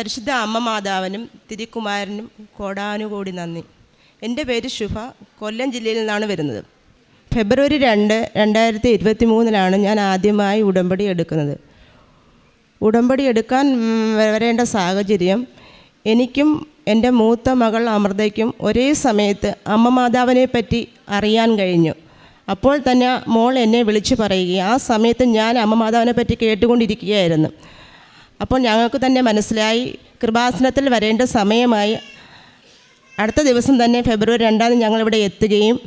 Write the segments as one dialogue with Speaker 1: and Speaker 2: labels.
Speaker 1: പരിശുദ്ധ അമ്മ മാതാവിനും തിരികുമാരനും കോടാനുകൂടി നന്ദി. എന്റെ പേര് ശുഭ. കൊല്ലം ജില്ലയിൽ നിന്നാണ് വരുന്നത്. ഫെബ്രുവരി രണ്ട് രണ്ടായിരത്തി ഇരുപത്തി മൂന്നിലാണ് ഞാൻ ആദ്യമായി ഉടമ്പടി എടുക്കുന്നത്. ഉടമ്പടി എടുക്കാൻ വരേണ്ട സാഹചര്യം എനിക്കും എന്റെ മൂത്ത മകൾ അമൃതയ്ക്കും ഒരേ സമയത്ത് അമ്മ മാതാവിനെ പറ്റി അറിയാൻ കഴിഞ്ഞു. അപ്പോൾ തന്നെ മോൾ എന്നെ വിളിച്ചു പറയുകയും ആ സമയത്ത് ഞാൻ അമ്മ മാതാവിനെ പറ്റി കേട്ടുകൊണ്ടിരിക്കുകയായിരുന്നു. അപ്പോൾ ഞങ്ങൾക്ക് തന്നെ മനസ്സിലായി. കൃപാസനത്തിൽ വരേണ്ട സമയമായി. അടുത്ത ദിവസം തന്നെ ഫെബ്രുവരി രണ്ടാം തീയതി ഞങ്ങളിവിടെ എത്തുകയും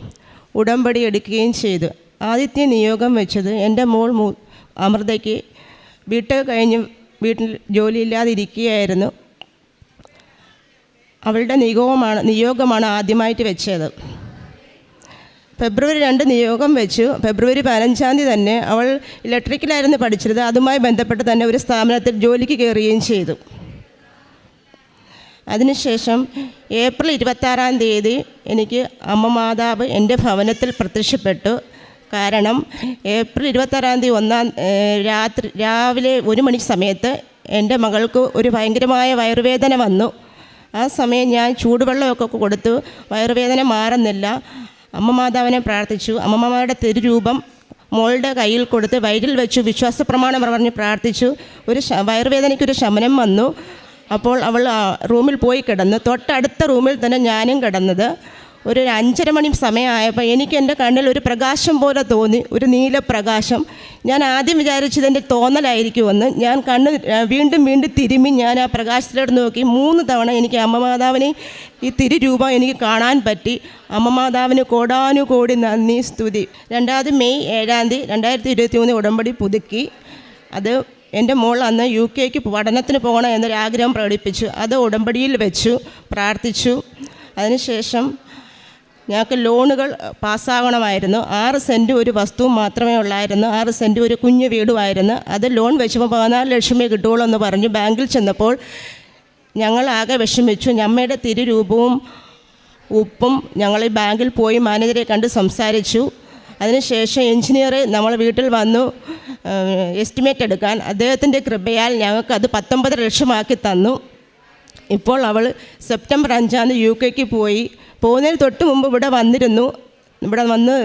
Speaker 1: ഉടമ്പടി എടുക്കുകയും ചെയ്തു. ആദ്യത്തെ നിയോഗം വെച്ചത് എന്റെ മോൾ മൂ അമൃതയ്ക്ക് വീട്ട് കഴിഞ്ഞ് വീട്ടിൽ ജോലിയില്ലാതെ ഇരിക്കുകയായിരുന്നു അവളുടെ നിയോഗമാണ് നിയോഗമാണ് ആദ്യമായിട്ട് വെച്ചത്. ഫെബ്രുവരി രണ്ട് നിയോഗം വെച്ചു. ഫെബ്രുവരി പതിനഞ്ചാം തീയതി തന്നെ അവൾ ഇലക്ട്രിക്കലായിരുന്നു പഠിച്ചിരുന്നത്. അതുമായി ബന്ധപ്പെട്ട് തന്നെ ഒരു സ്ഥാപനത്തിൽ ജോലിക്ക് കയറുകയും ചെയ്തു. അതിനുശേഷം ഏപ്രിൽ ഇരുപത്താറാം തീയതി എനിക്ക് അമ്മ മാതാവ് എന്റെ ഭവനത്തിൽ പ്രത്യക്ഷപ്പെട്ടു. കാരണം ഏപ്രിൽ ഇരുപത്താറാം തീയതി ഒന്നാം രാത്രി രാവിലെ ഒരു മണി സമയത്ത് എന്റെ മകൾക്ക് ഒരു ഭയങ്കരമായ വയറുവേദന വന്നു. ആ സമയം ഞാൻ ചൂടുവെള്ളമൊക്കെ കൊടുത്തു. വയറുവേദന മാറുന്നില്ല. അമ്മ മാതാവിനെ പ്രാർത്ഥിച്ചു. അമ്മമാരുടെ തിരുരൂപം മോളുടെ കയ്യിൽ കൊടുത്ത് വയറ്റിൽ വെച്ചു. വിശ്വാസ പ്രമാണം പറഞ്ഞ് പ്രാർത്ഥിച്ചു. ഒരു വയറുവേദനയ്ക്കൊരു ശമനം വന്നു. അപ്പോൾ അവൾ റൂമിൽ പോയി കിടന്നു. തൊട്ടടുത്ത റൂമിൽ തന്നെ ഞാനും കിടന്നത്. ഒരു അഞ്ചര മണി സമയമായപ്പോൾ എനിക്ക് എന്റെ കണ്ണിൽ ഒരു പ്രകാശം പോലെ തോന്നി ഒരു നീല പ്രകാശം. ഞാൻ ആദ്യം വിചാരിച്ചത് എന്റെ തോന്നലായിരിക്കുമെന്ന്. ഞാൻ കണ്ണ് വീണ്ടും വീണ്ടും തിരുമ്മി ഞാൻ ആ പ്രകാശത്തിലോട്ട് നോക്കി. മൂന്ന് തവണ എനിക്ക് അമ്മ മാതാവിനെ ഈ തിരുരൂപം എനിക്ക് കാണാൻ പറ്റി. അമ്മ മാതാവിന് കോടാനുകോടി നന്ദി സ്തുതി. രണ്ടാമത് മെയ് ഏഴാം തീയതി രണ്ടായിരത്തി ഇരുപത്തി മൂന്ന് ഉടമ്പടി പുതുക്കി. അത് എന്റെ മോൾ അന്ന് യു കെക്ക് പഠനത്തിന് പോകണം എന്നൊരാഗ്രഹം പ്രകടിപ്പിച്ചു. അത് ഉടമ്പടിയിൽ വെച്ചു പ്രാർത്ഥിച്ചു. അതിനുശേഷം ഞങ്ങൾക്ക് ലോണുകൾ പാസ്സാകണമായിരുന്നു ആറ് സെന്റ് ഒരു വസ്തു മാത്രമേ ഉള്ളായിരുന്നു. ആറ് സെന്റ് ഒരു കുഞ്ഞു വീടുമായിരുന്നു. അത് ലോൺ വെച്ചപ്പോൾ പതിനാല് ലക്ഷമേ കിട്ടുകയുള്ളൂ എന്ന് പറഞ്ഞു ബാങ്കിൽ ചെന്നപ്പോൾ ഞങ്ങൾ ആകെ വിഷമിച്ചു. ഞമ്മയുടെ തിരുരൂപവും ഉപ്പും ഞങ്ങൾ ഈ ബാങ്കിൽ പോയി മാനേജറെ കണ്ട് സംസാരിച്ചു. അതിനുശേഷം എഞ്ചിനീയർ നമ്മൾ വീട്ടിൽ വന്നു എസ്റ്റിമേറ്റ് എടുക്കാൻ. അദ്ദേഹത്തിന്റെ കൃപയാൽ ഞങ്ങൾക്ക് അത് പത്തൊമ്പത് ലക്ഷമാക്കി തന്നു. ഇപ്പോൾ അവൾ സെപ്റ്റംബർ അഞ്ചാം തീയതി യു കെക്ക് പോയി. പോകുന്നതിന് തൊട്ട് മുമ്പ് ഇവിടെ വന്നിരുന്നു. ഇവിടെ വന്ന്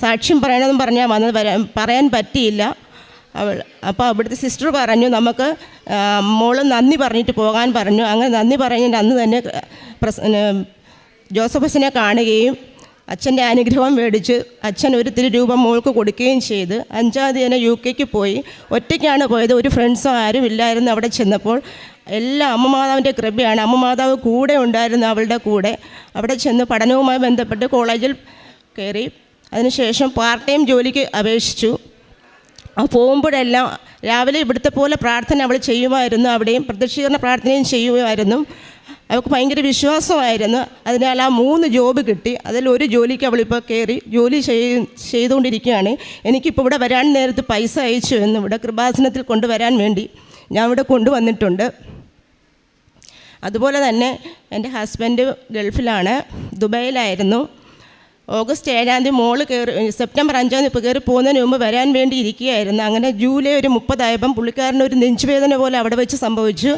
Speaker 1: സാക്ഷ്യം പറയണമെന്ന് പറഞ്ഞാൽ വന്നത് പറയാൻ പറ്റിയില്ല. അവൾ അപ്പോൾ അവിടുത്തെ സിസ്റ്റർ പറഞ്ഞു നമുക്ക് മോൾ നന്ദി പറഞ്ഞിട്ട് പോകാൻ പറഞ്ഞു. അങ്ങനെ നന്ദി പറഞ്ഞതിന്റെ അന്ന് തന്നെ ജോസഫസിനെ കാണുകയും അച്ഛന്റെ അനുഗ്രഹം മേടിച്ച് അച്ഛൻ ഒരു തിരി രൂപ മോൾക്ക് കൊടുക്കുകയും ചെയ്ത് അഞ്ചാം തീയതി തന്നെ യു കെക്ക് പോയി. ഒറ്റയ്ക്കാണ് പോയത് ഒരു ഫ്രണ്ട്സോ ആരും ഇല്ലായിരുന്നു അവിടെ ചെന്നപ്പോൾ. എല്ലാ അമ്മമാതാവിന്റെ കൃപയാണ്. അമ്മ മാതാവ് കൂടെ ഉണ്ടായിരുന്നു അവളുടെ കൂടെ. അവിടെ ചെന്ന് പഠനവുമായി ബന്ധപ്പെട്ട് കോളേജിൽ കയറി. അതിനുശേഷം പാർട്ട് ടൈം ജോലിക്ക് അപേക്ഷിച്ചു. പോകുമ്പോഴെല്ലാം രാവിലെ ഇവിടുത്തെ പോലെ പ്രാർത്ഥന അവൾ ചെയ്യുമായിരുന്നു. അവിടെയും പ്രത്യക്ഷീകരണ പ്രാർത്ഥനയും ചെയ്യുമായിരുന്നു. അവൾക്ക് ഭയങ്കര വിശ്വാസമായിരുന്നു. അതിനാൽ ആ മൂന്ന് ജോബ് കിട്ടി. അതിൽ ഒരു ജോലിക്ക് അവളിപ്പോൾ കയറി ജോലി ചെയ് ചെയ്തുകൊണ്ടിരിക്കുകയാണ്. എനിക്കിപ്പോൾ ഇവിടെ വരാൻ നേരത്ത് പൈസ അയച്ചു എന്ന് ഇവിടെ കൃപാസനത്തിൽ കൊണ്ടുവരാൻ വേണ്ടി ഞാൻ ഇവിടെ കൊണ്ടുവന്നിട്ടുണ്ട്. അതുപോലെ തന്നെ എന്റെ ഹസ്ബൻഡ് ഗൾഫിലാണ് ദുബായിലായിരുന്നു. ഓഗസ്റ്റ് ഏഴാം തീയതി മോൾ കയറി സെപ്റ്റംബർ അഞ്ചാം തീയതി ഇപ്പോൾ കയറി പോകുന്നതിന് മുമ്പ് വരാൻ വേണ്ടി ഇരിക്കുകയായിരുന്നു. അങ്ങനെ ജൂലൈ ഒരു മുപ്പതായപ്പം പുള്ളിക്കാരന് ഒരു നെഞ്ചുവേദന പോലെ അവിടെ വെച്ച് സംഭവിച്ചു.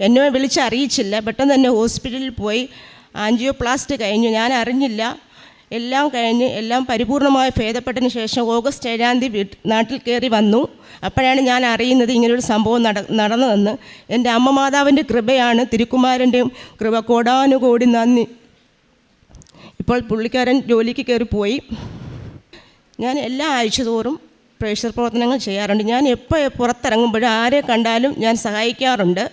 Speaker 1: എന്നെ വിളിച്ചറിയിച്ചില്ല. പെട്ടെന്ന് തന്നെ ഹോസ്പിറ്റലിൽ പോയി. ആൻജിയോപ്ലാസ്റ്റ് കഴിഞ്ഞു. ഞാൻ അറിഞ്ഞില്ല. എല്ലാം കഴിഞ്ഞ് എല്ലാം പരിപൂർണമായി ഭേദപ്പെട്ടതിന് ശേഷം ഓഗസ്റ്റ് ഏഴാം തീയതി നാട്ടിൽ കയറി വന്നു. അപ്പോഴാണ് ഞാൻ അറിയുന്നത് ഇങ്ങനൊരു സംഭവം നട നടന്നതെന്ന്. എന്റെ അമ്മ മാതാവിന്റെ കൃപയാണ്. തിരുക്കുമാരന്റെയും കൃപ കോടാനുകോടി നന്ദി. ഇപ്പോൾ പുള്ളിക്കാരൻ ജോലിക്ക് കയറി പോയി ഞാൻ എല്ലാ ആഴ്ച തോറും പ്രേക്ഷർ പ്രവർത്തനങ്ങൾ ചെയ്യാറുണ്ട്. ഞാൻ എപ്പോൾ പുറത്തിറങ്ങുമ്പോഴും ആരെ കണ്ടാലും ഞാൻ സഹായിക്കാറുണ്ട്.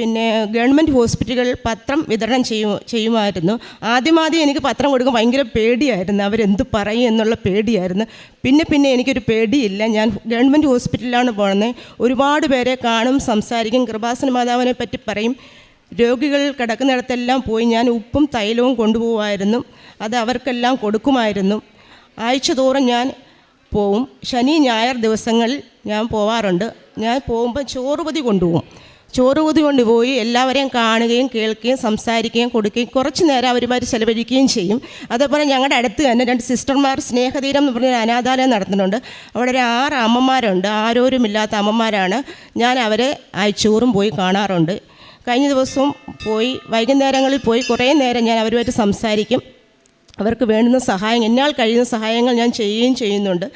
Speaker 1: പിന്നെ ഗവൺമെന്റ് ഹോസ്പിറ്റലുകളിൽ പത്രം വിതരണം ചെയ്യും ചെയ്യുമായിരുന്നു. ആദ്യമാദ്യം എനിക്ക് പത്രം കൊടുക്കാൻ ഭയങ്കര പേടിയായിരുന്നു. അവരെന്ത് പറയും എന്നുള്ള പേടിയായിരുന്നു. പിന്നെ പിന്നെ എനിക്കൊരു പേടിയില്ല. ഞാൻ ഗവൺമെന്റ് ഹോസ്പിറ്റലിലാണ് പോകുന്നത് ഒരുപാട് പേരെ കാണും സംസാരിക്കും. കൃപാസന മാതാവിനെ പറ്റി പറയും. രോഗികൾ കിടക്കുന്നിടത്തെല്ലാം പോയി ഞാൻ ഉപ്പും തൈലവും കൊണ്ടുപോകുമായിരുന്നു അത് അവർക്കെല്ലാം കൊടുക്കുമായിരുന്നു. ആഴ്ച തോറും ഞാൻ പോവും. ശനി ഞായർ ദിവസങ്ങളിൽ ഞാൻ പോവാറുണ്ട്. ഞാൻ പോകുമ്പോൾ ചോറുപതി കൊണ്ടുപോകും. ചോറുപതി കൊണ്ടുപോയി എല്ലാവരെയും കാണുകയും കേൾക്കുകയും സംസാരിക്കുകയും കൊടുക്കുകയും കുറച്ച് നേരം അവരുമായിട്ട് ചെലവഴിക്കുകയും ചെയ്യും. അതേപോലെ ഞങ്ങളുടെ അടുത്ത് തന്നെ രണ്ട് സിസ്റ്റർമാർ സ്നേഹതീരം എന്ന് പറഞ്ഞ അനാഥാലയം നടത്തുന്നുണ്ട്. അവിടെ ഒരു ആറ് അമ്മമാരുണ്ട്. ആരോരുമില്ലാത്ത അമ്മമാരാണ്. ഞാൻ അവരെ ആഴ്ചോറും പോയി കാണാറുണ്ട്. കഴിഞ്ഞ ദിവസവും പോയി വൈകുന്നേരങ്ങളിൽ പോയി കുറേ നേരം ഞാൻ അവരുമായിട്ട് സംസാരിക്കും. അവർക്ക് വേണ്ടുന്ന സഹായം എന്നാൽ കഴിയുന്ന സഹായങ്ങൾ ഞാൻ ചെയ്യുകയും ചെയ്യുന്നുണ്ട്.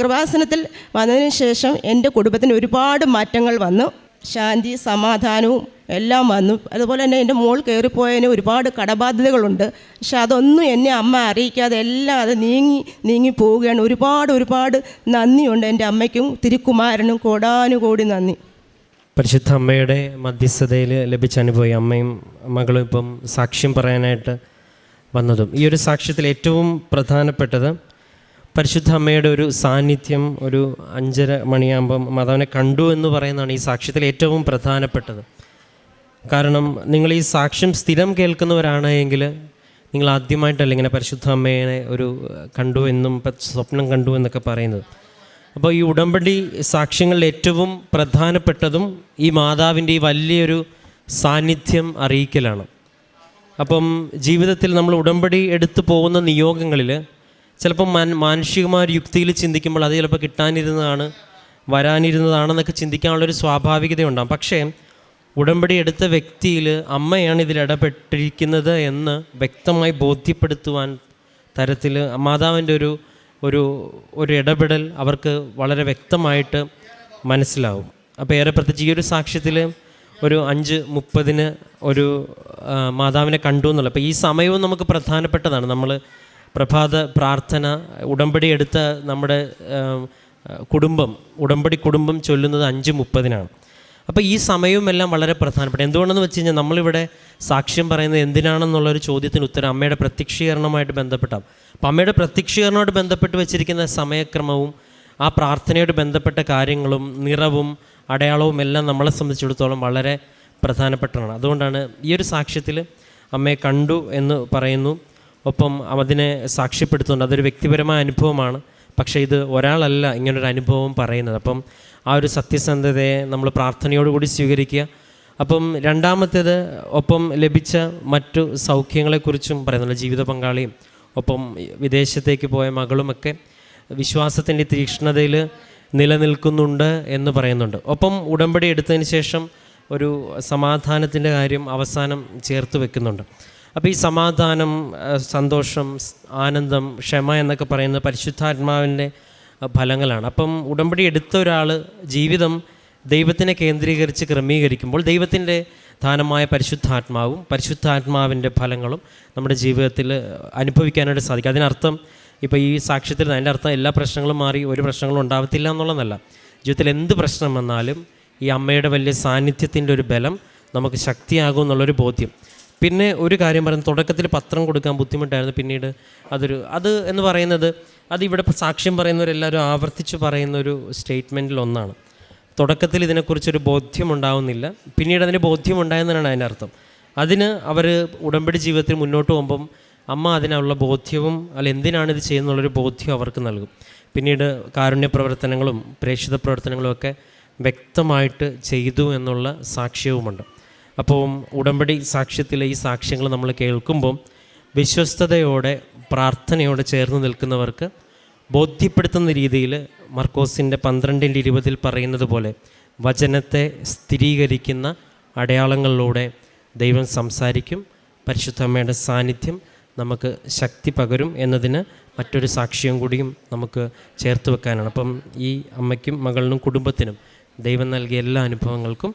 Speaker 1: കൃപാസനത്തിൽ വന്നതിന് ശേഷം എന്റെ കുടുംബത്തിന് ഒരുപാട് മാറ്റങ്ങൾ വന്നു. ശാന്തി സമാധാനവും എല്ലാം വന്നു. അതുപോലെ തന്നെ എന്റെ മോൾ കയറിപ്പോയതിന് ഒരുപാട് കടബാധ്യതകളുണ്ട്. പക്ഷെ അതൊന്നും എന്നെ അമ്മ അറിയിക്കാതെ എല്ലാം അത് നീങ്ങി നീങ്ങി പോവുകയാണ്. ഒരുപാട് ഒരുപാട് നന്ദിയുണ്ട് എന്റെ അമ്മയ്ക്കും തിരുക്കുമാരനും കോടാനുകോടി നന്ദി.
Speaker 2: പരിശുദ്ധ അമ്മയുടെ മധ്യസ്ഥതയിൽ ലഭിച്ച അനുഭവം അമ്മയും മകളും ഇപ്പം സാക്ഷ്യം പറയാനായിട്ട് വന്നതും. ഈ ഒരു സാക്ഷ്യത്തിൽ ഏറ്റവും പ്രധാനപ്പെട്ടത് പരിശുദ്ധ അമ്മയുടെ ഒരു സാന്നിധ്യം ഒരു അഞ്ചര മണിയാകുമ്പം മാതാവിനെ കണ്ടു എന്ന് പറയുന്നതാണ് ഈ സാക്ഷ്യത്തിൽ ഏറ്റവും പ്രധാനപ്പെട്ടത്. കാരണം നിങ്ങൾ ഈ സാക്ഷ്യം സ്ഥിരം കേൾക്കുന്നവരാണ് എങ്കിൽ നിങ്ങൾ ആദ്യമായിട്ടല്ല ഇങ്ങനെ പരിശുദ്ധ അമ്മയെ ഒരു കണ്ടു എന്നും സ്വപ്നം കണ്ടു എന്നൊക്കെ പറയുന്നത്. അപ്പോൾ ഈ ഉടമ്പടി സാക്ഷ്യങ്ങളിൽ ഏറ്റവും പ്രധാനപ്പെട്ടതും ഈ മാതാവിന്റെ ഈ വലിയൊരു സാന്നിധ്യം അറിയിക്കലാണ്. അപ്പം ജീവിതത്തിൽ നമ്മൾ ഉടമ്പടി എടുത്തു പോകുന്ന നിയോഗങ്ങളിൽ ചിലപ്പം മാൻ മാനുഷികമായ ഒരു യുക്തിയിൽ ചിന്തിക്കുമ്പോൾ അത് ചിലപ്പോൾ കിട്ടാനിരുന്നതാണ് വരാനിരുന്നതാണെന്നൊക്കെ ചിന്തിക്കാനുള്ളൊരു സ്വാഭാവികതയുണ്ടാകും. പക്ഷേ ഉടമ്പടി എടുത്ത വ്യക്തിയിൽ അമ്മയാണ് ഇതിൽ ഇടപെട്ടിരിക്കുന്നത് എന്ന് വ്യക്തമായി ബോധ്യപ്പെടുത്തുവാൻ തരത്തിൽ മാതാവിന്റെ ഒരു ഒരു ഒരു ഇടപെടൽ അവർക്ക് വളരെ വ്യക്തമായിട്ട് മനസ്സിലാവും. അപ്പോൾ ഏറെ പ്രത്യേകിച്ച് ഈ ഒരു സാക്ഷ്യത്തിൽ ഒരു അഞ്ച് മുപ്പതിന് ഒരു മാതാവിനെ കണ്ടു എന്നുള്ളത്. അപ്പോൾ ഈ സമയവും നമുക്ക് പ്രധാനപ്പെട്ടതാണ്. നമ്മൾ പ്രഭാത പ്രാർത്ഥന ഉടമ്പടി എടുത്ത നമ്മുടെ കുടുംബം ഉടമ്പടി കുടുംബം ചൊല്ലുന്നത് അഞ്ച് മുപ്പതിനാണ്. അപ്പോൾ ഈ സമയവും എല്ലാം വളരെ പ്രധാനപ്പെട്ട. എന്തുകൊണ്ടെന്ന് വെച്ച് കഴിഞ്ഞാൽ നമ്മളിവിടെ സാക്ഷ്യം പറയുന്നത് എന്തിനാണെന്നുള്ളൊരു ചോദ്യത്തിന് ഉത്തരം അമ്മയുടെ പ്രത്യക്ഷീകരണവുമായിട്ട് ബന്ധപ്പെട്ടാണ്. അപ്പം അമ്മയുടെ പ്രത്യക്ഷീകരണവുമായിട്ട് ബന്ധപ്പെട്ട് വെച്ചിരിക്കുന്ന സമയക്രമവും ആ പ്രാർത്ഥനയോട് ബന്ധപ്പെട്ട കാര്യങ്ങളും നിറവും അടയാളവും എല്ലാം നമ്മളെ സംബന്ധിച്ചിടത്തോളം വളരെ പ്രധാനപ്പെട്ടതാണ്. അതുകൊണ്ടാണ് ഈ ഒരു സാക്ഷ്യത്തിൽ അമ്മയെ കണ്ടു എന്ന് പറയുന്നു. ഒപ്പം അതിനെ സാക്ഷ്യപ്പെടുത്തുന്നുണ്ട്. അതൊരു വ്യക്തിപരമായ അനുഭവമാണ്. പക്ഷേ ഇത് ഒരാളല്ല ഇങ്ങനൊരു അനുഭവം പറയുന്നത്. അപ്പം ആ ഒരു സത്യസന്ധതയെ നമ്മൾ പ്രാർത്ഥനയോടുകൂടി സ്വീകരിക്കുക. അപ്പം രണ്ടാമത്തേത് ഒപ്പം ലഭിച്ച മറ്റു സൗഖ്യങ്ങളെക്കുറിച്ചും പറയുന്നുണ്ട്. ജീവിത പങ്കാളിയും ഒപ്പം വിദേശത്തേക്ക് പോയ മകളുമൊക്കെ വിശ്വാസത്തിന്റെ തീക്ഷ്ണതയിൽ നിലനിൽക്കുന്നുണ്ട് എന്ന് പറയുന്നുണ്ട്. ഒപ്പം ഉടമ്പടി എടുത്തതിന് ശേഷം ഒരു സമാധാനത്തിന്റെ കാര്യം അവസാനം ചേർത്ത് വെക്കുന്നുണ്ട്. അപ്പോൾ ഈ സമാധാനം സന്തോഷം ആനന്ദം ക്ഷമ എന്നൊക്കെ പറയുന്നത് പരിശുദ്ധാത്മാവിന്റെ ഫലങ്ങളാണ്. അപ്പം ഉടമ്പടി എടുത്ത ഒരാൾ ജീവിതം ദൈവത്തിനെ കേന്ദ്രീകരിച്ച് ക്രമീകരിക്കുമ്പോൾ ദൈവത്തിന്റെ ദാനമായ പരിശുദ്ധാത്മാവും പരിശുദ്ധാത്മാവിന്റെ ഫലങ്ങളും നമ്മുടെ ജീവിതത്തിൽ അനുഭവിക്കാനായിട്ട് സാധിക്കും. അതിനർത്ഥം ഇപ്പോൾ ഈ സാക്ഷ്യത്തിൽ അതിന്റെ അർത്ഥം എല്ലാ പ്രശ്നങ്ങളും മാറി ഒരു പ്രശ്നങ്ങളും ഉണ്ടാവത്തില്ല എന്നുള്ളതല്ല. ജീവിതത്തിൽ എന്ത് പ്രശ്നം വന്നാലും ഈ അമ്മയുടെ വലിയ സാന്നിധ്യത്തിന്റെ ഒരു ബലം നമുക്ക് ശക്തിയാകും എന്നുള്ളൊരു ബോധ്യം. പിന്നെ ഒരു കാര്യം പറയുന്നത് തുടക്കത്തിൽ പത്രം കൊടുക്കാൻ ബുദ്ധിമുട്ടായിരുന്നു. പിന്നീട് അതൊരു അത് എന്ന് പറയുന്നത് അത് ഇവിടെ സാക്ഷ്യം പറയുന്നവരെല്ലാവരും ആവർത്തിച്ച് പറയുന്ന ഒരു സ്റ്റേറ്റ്മെന്റിൽ ഒന്നാണ് തുടക്കത്തിൽ ഇതിനെക്കുറിച്ചൊരു ബോധ്യമുണ്ടാവുന്നില്ല. പിന്നീട് അതിന് ബോധ്യം ഉണ്ടായെന്നാണ് അതിന്റെ അർത്ഥം. അതിന് അവർ ഉടമ്പടി ജീവിതത്തിൽ മുന്നോട്ട് പോകുമ്പം അമ്മ അതിനുള്ള ബോധ്യവും അല്ല എന്തിനാണ് ഇത് ചെയ്യുന്നുള്ളൊരു ബോധ്യം അവർക്ക് നൽകും. പിന്നീട് കാരുണ്യ പ്രവർത്തനങ്ങളും പ്രേക്ഷിത പ്രവർത്തനങ്ങളും ഒക്കെ വ്യക്തമായിട്ട് ചെയ്തു എന്നുള്ള സാക്ഷ്യവുമുണ്ട്. അപ്പോൾ ഉടമ്പടി സാക്ഷ്യത്തിലെ ഈ സാക്ഷ്യങ്ങൾ നമ്മൾ കേൾക്കുമ്പം വിശ്വസ്തയോടെ പ്രാർത്ഥനയോടെ ചേർന്ന് നിൽക്കുന്നവർക്ക് ബോധ്യപ്പെടുത്തുന്ന രീതിയിൽ മർക്കോസിന്റെ പന്ത്രണ്ടിന്റെ ഇരുപതിൽ പറയുന്നത് പോലെ വചനത്തെ സ്ഥിരീകരിക്കുന്ന അടയാളങ്ങളിലൂടെ ദൈവം സംസാരിക്കും പരിശുദ്ധമ്മയുടെ സാന്നിധ്യം നമുക്ക് ശക്തി പകരും എന്നതിന് മറ്റൊരു സാക്ഷ്യം കൂടിയും നമുക്ക് ചേർത്ത് വെക്കാനാണ്. അപ്പം ഈ അമ്മയ്ക്കും മകളിനും കുടുംബത്തിനും ദൈവം നൽകിയ എല്ലാ അനുഭവങ്ങൾക്കും